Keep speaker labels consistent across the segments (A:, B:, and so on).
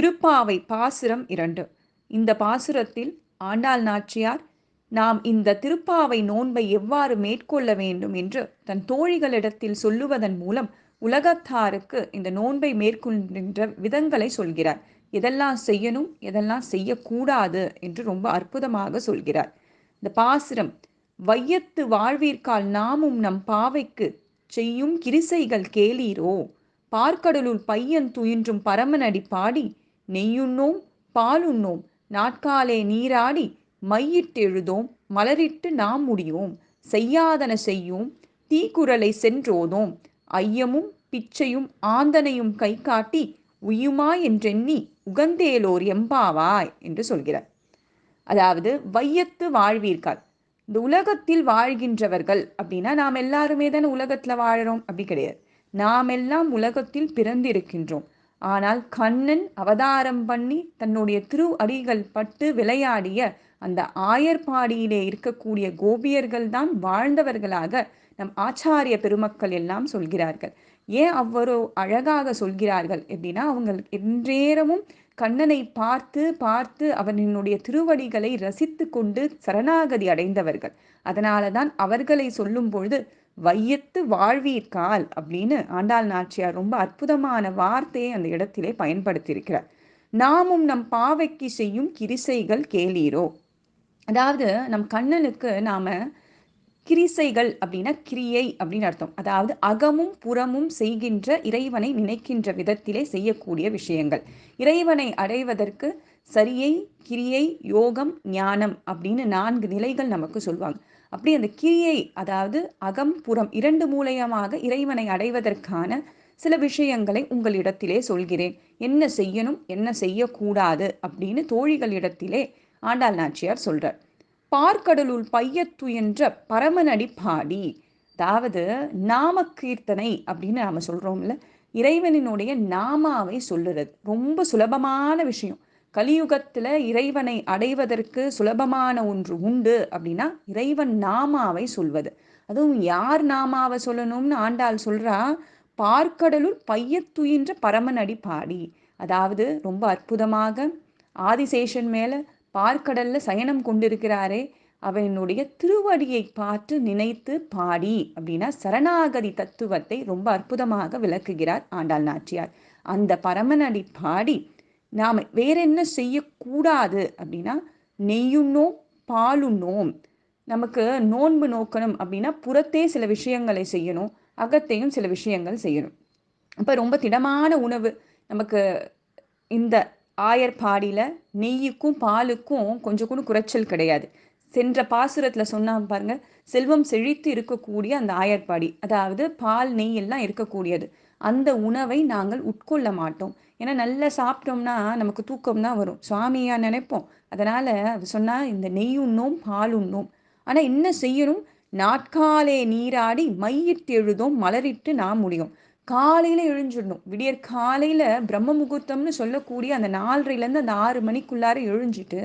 A: திருப்பாவை பாசுரம் இரண்டு. இந்த பாசுரத்தில் ஆண்டாள் நாச்சியார் நாம் இந்த திருப்பாவை நோன்பை எவ்வாறு மேற்கொள்ள வேண்டும்? என்று தன் தோழிகளிடத்தில் சொல்லுவதன் மூலம் உலகத்தாருக்கு இந்த நோன்பை மேற்கொள்கின்ற விதங்களை சொல்கிறார். எதெல்லாம் செய்யணும் எதெல்லாம் செய்யக்கூடாது? என்று ரொம்ப அற்புதமாக சொல்கிறார். இந்த பாசுரம் வையத்து வாழ்வீர்க்கால் நாமும் நம் பாவைக்கு செய்யும் கிரிசைகள் கேளீரோ? பார்க்கடலுள் பையன் துயின்றும் பரமனடி பாடி நெய்யுண்ணோம் பாலுண்ணோம். நாட்காலே நீராடி மையிட்டெழுதோம் மலரிட்டு நாம் முடியோம். செய்யாதன செய்யோம் தீக்குரலை சென்றோதோம். ஐயமும் பிச்சையும் ஆந்தனையும் கை காட்டி உயுமா என்றெண்ணி உகந்தேலோர் எம்பாவாய் என்று சொல்கிறார். அதாவது வையத்து வாழ்வீர்கள். இந்த உலகத்தில் வாழ்கின்றவர்கள் அப்படின்னா நாம் எல்லாருமே தானே உலகத்தில் வாழறோம்? அப்படி கிடையாது. நாம் எல்லாம் உலகத்தில் பிறந்திருக்கின்றோம். ஆனால் கண்ணன் அவதாரம் பண்ணி தன்னுடைய திரு அடிகள் பட்டு விளையாடிய அந்த ஆயர்பாடியிலே இருக்கக்கூடிய கோபியர்கள் தான் வாழ்ந்தவர்களாக நம் ஆச்சாரிய பெருமக்கள் எல்லாம் சொல்கிறார்கள். ஏன் அவ்வளோ அழகாக சொல்கிறார்கள் எப்படின்னா அவங்க என்றேரமும் கண்ணனை பார்த்து பார்த்து அவனினுடைய திருவடிகளை ரசித்து கொண்டு சரணாகதி அடைந்தவர்கள். அதனால தான் அவர்களை சொல்லும் பொழுது வையத்து வாழ்வீர்கால் அப்படின்னு ஆண்டாள் நாச்சியார் ரொம்ப அற்புதமான வார்த்தையை அந்த இடத்திலே பயன்படுத்தியிருக்கிறார். நாமும் நம் பாவைக்கு செய்யும் கிரிசைகள் கேளீரோ. அதாவது நம் கண்ணனுக்கு நாம கிரிசைகள் அப்படின்னா கிரியை அப்படின்னு அர்த்தம். அதாவது அகமும் புறமும் செய்கின்ற இறைவனை நினைக்கின்ற விதத்திலே செய்யக்கூடிய விஷயங்கள். இறைவனை அடைவதற்கு சரியை கிரியை யோகம் ஞானம் அப்படின்னு நான்கு நிலைகள் நமக்கு சொல்லுவாங்க. அப்படி அந்த கிரியை அதாவது அகம் புறம் இரண்டு மூலயமாக இறைவனை அடைவதற்கான சில விஷயங்களை உங்களிடத்திலே சொல்கிறேன். என்ன செய்யணும் என்ன செய்யக்கூடாது அப்படின்னு தோழிகளிடத்திலே ஆண்டாள் நாச்சியார் சொல்றார். பார்க்கடலுள் பையத்துயன்ற பரமனடி பாடி அதாவது நாம கீர்த்தனை அப்படின்னு நாம சொல்றோம்ல இறைவனினுடைய நாமாவை சொல்லுறது. ரொம்ப சுலபமான விஷயம். கலியுகத்தில் இறைவனை அடைவதற்கு சுலபமான ஒன்று உண்டு அப்படின்னா இறைவன் நாமாவை சொல்வது. அதுவும் யார் நாமாவை சொல்லணும்னு ஆண்டாள் சொல்கிறா பார்க்கடலுள் பையத்துயின்ற பரமனடி பாடி. அதாவது ரொம்ப அற்புதமாக ஆதிசேஷன் மேலே பார்க்கடல்ல சயனம் கொண்டிருக்கிறாரே அவனுடைய திருவடியை பார்த்து நினைத்து பாடி அப்படின்னா சரணாகதி தத்துவத்தை ரொம்ப அற்புதமாக விளக்குகிறார் ஆண்டாள் நாச்சியார். அந்த பரமனடி பாடி நாம் வேற என்ன செய்யக்கூடாது அப்படின்னா நெய்யுண்ணோம் பாலுண்ணோம் நமக்கு நோன்பு நோக்கணும் அப்படின்னா புறத்தே சில விஷயங்களை செய்யணும் அகத்தையும் சில விஷயங்கள் செய்யணும். அப்போ ரொம்ப திடமான உணவு. நமக்கு இந்த ஆயர்பாடியில் நெய்யுக்கும் பாலுக்கும் கொஞ்சம் கூட குறைச்சல் கிடையாது. சென்ற பாசுரத்தில் சொன்னா பாருங்க செல்வம் செழித்து இருக்கக்கூடிய அந்த ஆயர்பாடி அதாவது பால் நெய் எல்லாம் இருக்கக்கூடியது. அந்த உணவை நாங்கள் உட்கொள்ள மாட்டோம். ஏன்னா நல்லா சாப்பிட்டோம்னா நமக்கு தூக்கம் தான் வரும். சுவாமியா நினைப்போம். அதனால் சொன்னால் இந்த நெய் உண்ணும் பால் உண்ணும். ஆனால் என்ன செய்யணும்? நாட்காலே நீராடி மையிட்டு எழுதோம் மலரிட்டு நாம் முடியும். காலையில் எழுஞ்சிடணும். விடியற் காலையில் பிரம்ம முகூர்த்தம்னு சொல்லக்கூடிய அந்த நாலரைலேருந்து அந்த ஆறு மணிக்குள்ளார எழுஞ்சிட்டு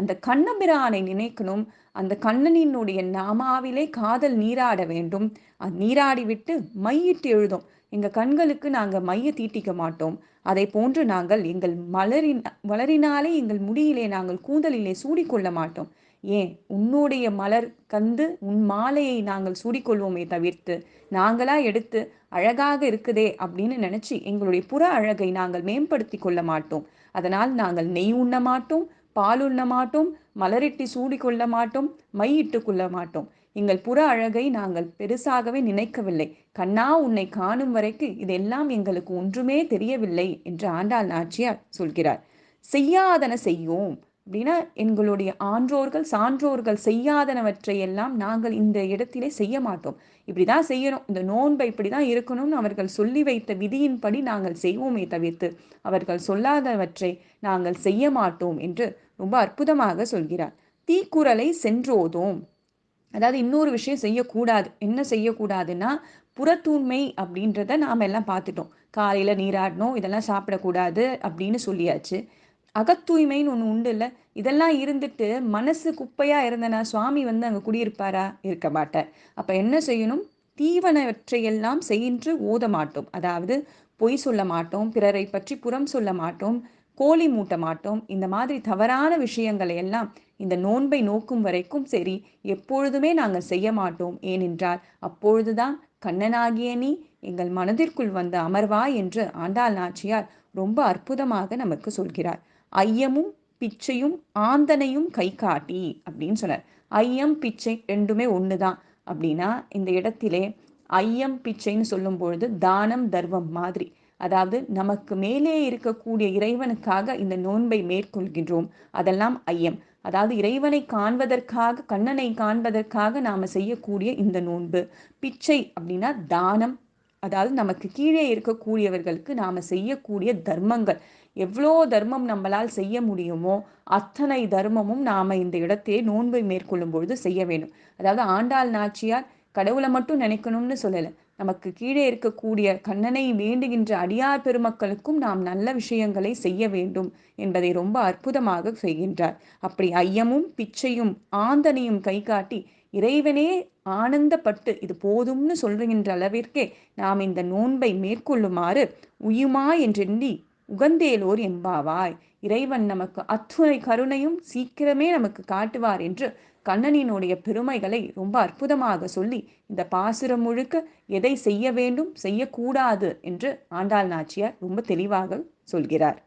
A: அந்த கண்ணபிரானை நினைக்கணும். அந்த கண்ணனினுடைய நாமாவிலே காதல் நீராட வேண்டும். அது நீராடி விட்டு மையிட்டு எழுதும். எங்கள் கண்களுக்கு நாங்கள் மைய தீட்டிக்க மாட்டோம். அதை போன்று நாங்கள் எங்கள் மலரின் மலரினாலே எங்கள் முடியிலே நாங்கள் கூந்தலிலே சூடிக்கொள்ள மாட்டோம். ஏன்? உன்னுடைய மலர் கந்து உன் மாலையை நாங்கள் சூடிக்கொள்வோமே தவிர்த்து நாங்களா எடுத்து அழகாக இருக்குதே அப்படின்னு நினைச்சு எங்களுடைய புற அழகை நாங்கள் மேம்படுத்தி கொள்ள மாட்டோம். அதனால் நாங்கள் நெய் உண்ண மாட்டோம் பால் உண்ண மாட்டோம் மலரிட்டு சூடிக்கொள்ள மாட்டோம் மையிட்டு கொள்ள மாட்டோம். எங்கள் புற அழகை நாங்கள் பெருசாகவே நினைக்கவில்லை. கண்ணா உன்னை காணும் வரைக்கு இதெல்லாம் எங்களுக்கு ஒன்றுமே தெரியவில்லை என்று ஆண்டாள் நாச்சியார் சொல்கிறார். செய்யாதன செய்யோம் அப்படின்னா எங்களுடைய ஆன்றோர்கள் சான்றோர்கள் செய்யாதனவற்றை எல்லாம் நாங்கள் இந்த இடத்திலே செய்ய மாட்டோம். இப்படிதான் செய்யணும். இந்த நோன்பை இப்படிதான் இருக்கணும்னு அவர்கள் சொல்லி வைத்த விதியின்படி நாங்கள் செய்வோமே தவிர்த்து அவர்கள் சொல்லாதவற்றை நாங்கள் செய்ய மாட்டோம் என்று ரொம்ப அற்புதமாக சொல்கிறார். தீக்குறளை சென்றோதோம். அதாவது இன்னொரு விஷயம் செய்யக்கூடாது. என்ன செய்யக்கூடாதுன்னா புறத்தூய்மை அப்படின்றத நாம் எல்லாம் பார்த்துட்டோம். காலையில் நீராடணும் இதெல்லாம் சாப்பிடக்கூடாது அப்படின்னு சொல்லியாச்சு. அகத்தூய்மைன்னு ஒன்று உண்டு இல்லை? இதெல்லாம் இருந்துட்டு மனசு குப்பையாக இருந்தனா சுவாமி வந்து அங்கே குடியிருப்பாரா? இருக்க மாட்டார். அப்போ என்ன செய்யணும்? தீவனவற்றையெல்லாம் செய்யின்று ஓத மாட்டோம். அதாவது பொய் சொல்ல மாட்டோம் பிறரை பற்றி புறம் சொல்ல மாட்டோம் கோழி மூட்ட மாட்டோம். இந்த மாதிரி தவறான விஷயங்களை எல்லாம் இந்த நோன்பை நோக்கும் வரைக்கும் சரி எப்பொழுதுமே நாங்கள் செய்ய மாட்டோம். ஏனென்றால் அப்பொழுதுதான் கண்ணனாகிய நீ எங்கள் மனதிற்குள் வந்து அமர்வா என்று ஆண்டாள் நாச்சியார் ரொம்ப அற்புதமாக நமக்கு சொல்கிறார். ஐயமும் பிச்சையும் ஆந்தனையும் கை காட்டி அப்படின்னு சொன்னார். ஐயம் பிச்சை ரெண்டுமே ஒன்று தான் அப்படின்னா இந்த இடத்திலே ஐயம் பிச்சைன்னு சொல்லும் பொழுது தானம் தர்மம் மாதிரி. அதாவது நமக்கு மேலே இருக்கக்கூடிய இறைவனுக்காக இந்த நோன்பை மேற்கொள்கின்றோம். அதெல்லாம் ஐயம். அதாவது இறைவனை காண்பதற்காக கண்ணனை காண்பதற்காக நாம் செய்யக்கூடிய இந்த நோன்பு. பிச்சை அப்படின்னா தானம். அதாவது நமக்கு கீழே இருக்கக்கூடியவர்களுக்கு நாம் செய்யக்கூடிய தர்மங்கள். எவ்வளோ தர்மம் நம்மளால் செய்ய முடியுமோ அத்தனை தர்மமும் நாம் இந்த இடத்தையே நோன்பை மேற்கொள்ளும் பொழுது செய்ய வேண்டும். அதாவது ஆண்டாள் நாச்சியார் கடவுளை மட்டும் நினைக்கணும்னு சொல்லலை. நமக்கு கீழே இருக்கக்கூடிய கண்ணனை வேண்டுகின்ற அடியார் பெருமக்களுக்கும் நாம் நல்ல விஷயங்களை செய்ய வேண்டும் என்பதை ரொம்ப அற்புதமாக செய்கின்றார். அப்படி ஐயமும் பிச்சையும் ஆந்தனையும் கை காட்டி இறைவனே ஆனந்தப்பட்டு இது போதும்னு சொல்கின்ற அளவிற்கே நாம் இந்த நோன்பை மேற்கொள்ளுமாறு உயுமா என்றெண்ணி உகந்தேலோர் என்பாவாய். இறைவன் நமக்கு அத்துணை கருணையும் சீக்கிரமே நமக்கு காட்டுவார் என்று கண்ணனினுடைய பெருமைகளை ரொம்ப அற்புதமாக சொல்லி இந்த பாசுரம் முழுக்க எதை செய்ய வேண்டும் செய்யக்கூடாது என்று ஆண்டாள் நாச்சியார் ரொம்ப தெளிவாக சொல்கிறார்.